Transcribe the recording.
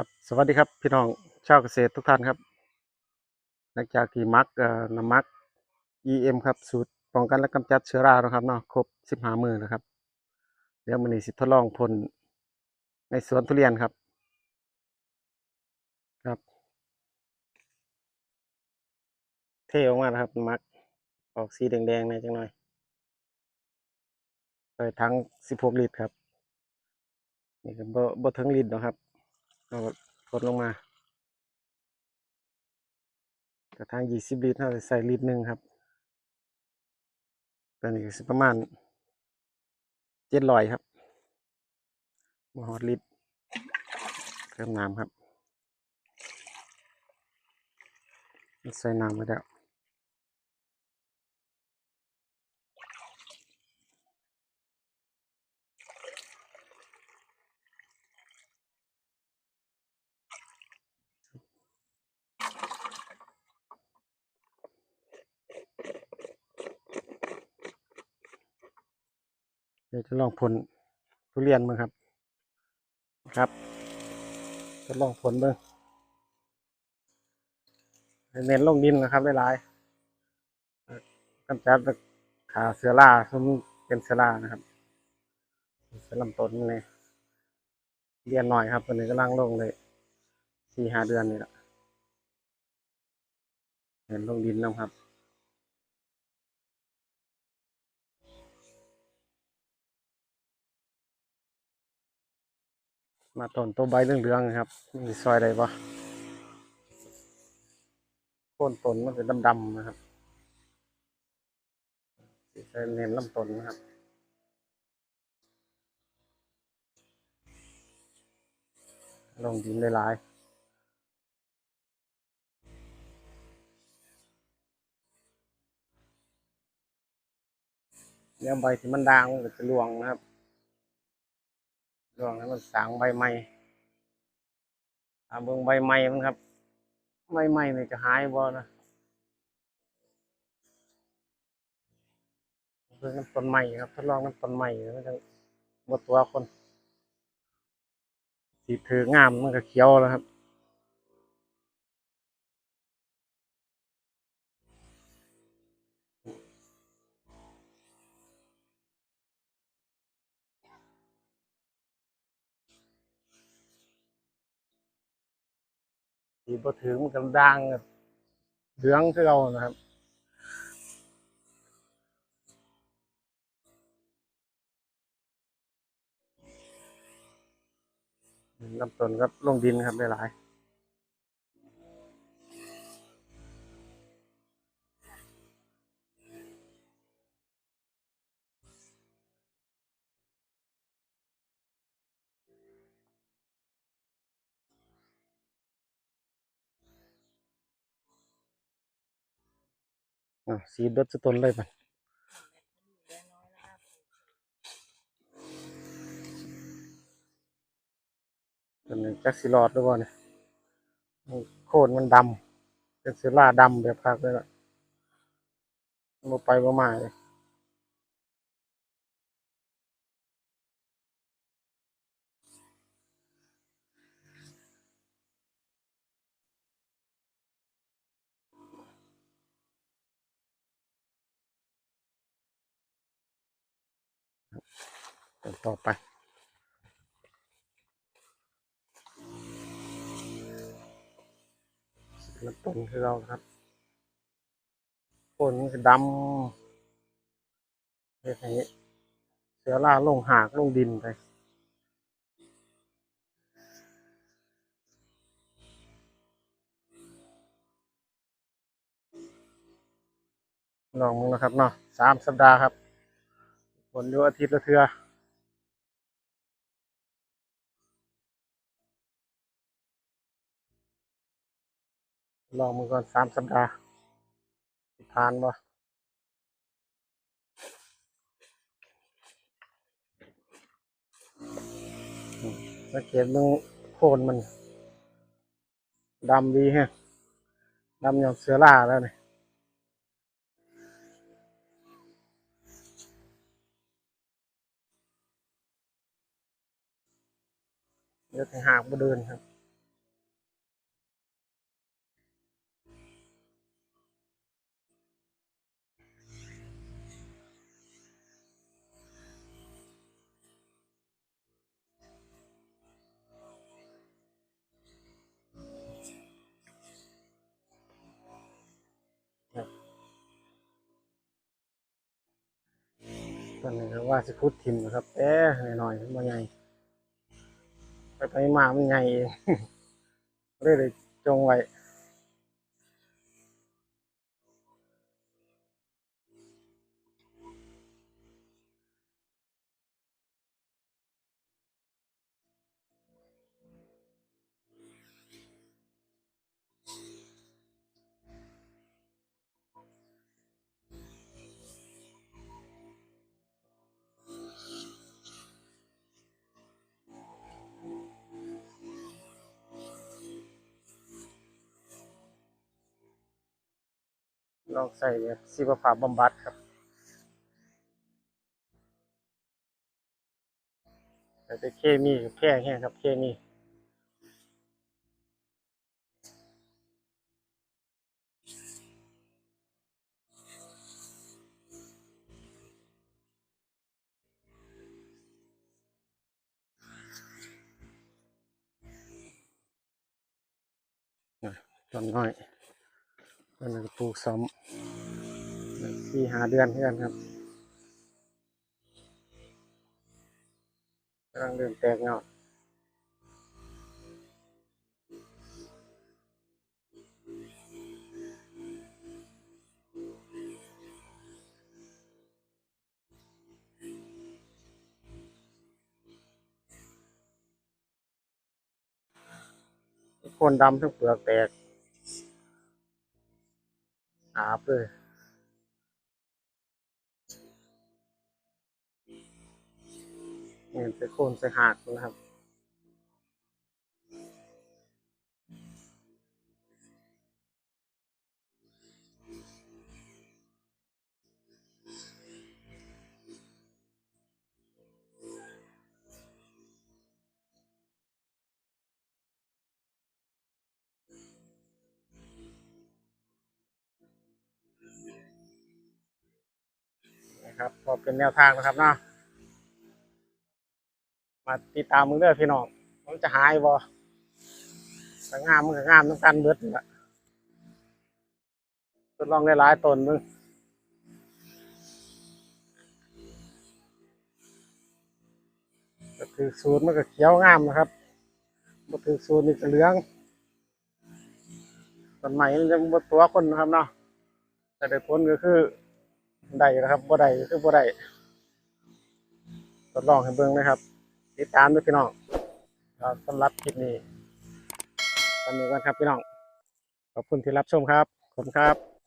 ครับสวัสดีครับพี่น้องชาวเกษตรทุกท่านครับ หลังจากที่มักน้ำมัก EM ครับสูตรป้องกันและกำจัดเชื้อรานะครับเนาะครบ15มื้อนะครับ เดี๋ยวมื้อนี้สิทดลองพ่นในสวนทุเรียนครับครับ เทออกมาครับมักออกสีแดงๆหน่อยจังหน่อยใส่ถัง16ลิตรครับนี่ก็บ่บ่ถึงลิตรหรอกครับ เรากดลงมากระทางยี่สิบลิตรเราจะใส่ลิตรหนึ่งครับตอนนี้ก็ประมาณเจ็ดร้อยครับมาฮอดลิตรเติมน้ำครับ ใส่น้ำไปแล้ว เดี๋ยวจะลองผลทุเรียนมั้งครับ ครับ จะลองผลเบ้างเน้นลงดินนะครับหลายๆกำจัดขาเสือราสมเป็นเสือรานะครับเสือลำต้นเลยเรียนหน่อยครับตอนนี้กำลังลงเลยสี่ห้าเดือนนี่แหละเห็นลงดินแล้วครับ มาต้นตัวใบเหลืองๆนะครับมีซอยใดปะโคนต้นมันเป็นดำๆนะครับใส่เน้นลำต้นนะครับลงดินหลายๆเนี่ยใบที่มันด่างมันจะร่วงนะครับ ดวงแล้วมันสางใบใหม่ถ้าเบิ่งใบไม้มันครับ ใบไม้เนี่จะหายบ่นะเบิ่งน้ำต้นใหม่ครับทดลองน้ำต้นใหม่มันจะหมดตัวคนสีถืองามมันก็เขียวแล้วครับ สีบถือมันก็ด่างเหลืองคือเรานะครับลำต้นครับลงดินครับหลาย อะสีดดสต้นเลยมันตัวนี้จักสิลอดด้วยบ่เนี่ยโคนมันดำเป็นสีล่าดำแบบพักเลยล่ะมาไปมามาเลย ต้นต่อไปแล้วต้นคือเราครับต้นมันจะดำเฮ็ดให้เสือล่าลงหากลงดินไปลองมึงนะครับเนาะสามสัปดาห์ครับผลอยู่อาทิตย์ละเทือ ลองมึงก่อนสามสัปดาห์ทานบ่สังเกตมึงโคนมันดำดีฮะดำอย่างเสือล่าแล้วเนี่ยเดี๋ยวถึงหากมาเดินครับ นนี้ก็ว่าสิพุดทิมนะครับแต่หน่อยๆมันใหญ่ไปไปมามันใหญ่เองเลยเลยจงไว้ ลองใส่ชีวภาพบำบัดครับใส่แต่เคมีแพร่แห้งครับเคมีต้นน้อย ต้นก็ปลูกซ้ำสี่หาเดือนเพื่อนครับกำลังเริ่มแตกเงาคนดำทั้งเปลือกแตก อาบเลยนี่ยเป็นโคนใส่หักนะครับ นะครับก็เป็นแนวทางนะครับเนาะมาติดตามมึงเด้อพี่น้องมันจะหายบ่ก็งามมันก็งามต้องการเบิดนี่แหละทดลองหลายๆตนมึงก็คือสูตรมันก็เขียวงามนะครับบ่ถือสูตรนี่ก็เหลืองต้นใหม่มันจะบตัวคนนะครับเนาะแต่ได้ผลก็คือ ได้นะครับบ่ได้คือบ่ได้ทดลองให้เบิ่งนะครับ ติดตามด้วยพี่น้องครับสำหรับคลิปนี้ตอนนี้กันครับพี่น้อง ขอบคุณที่รับชมครับ ขอบคุณครับ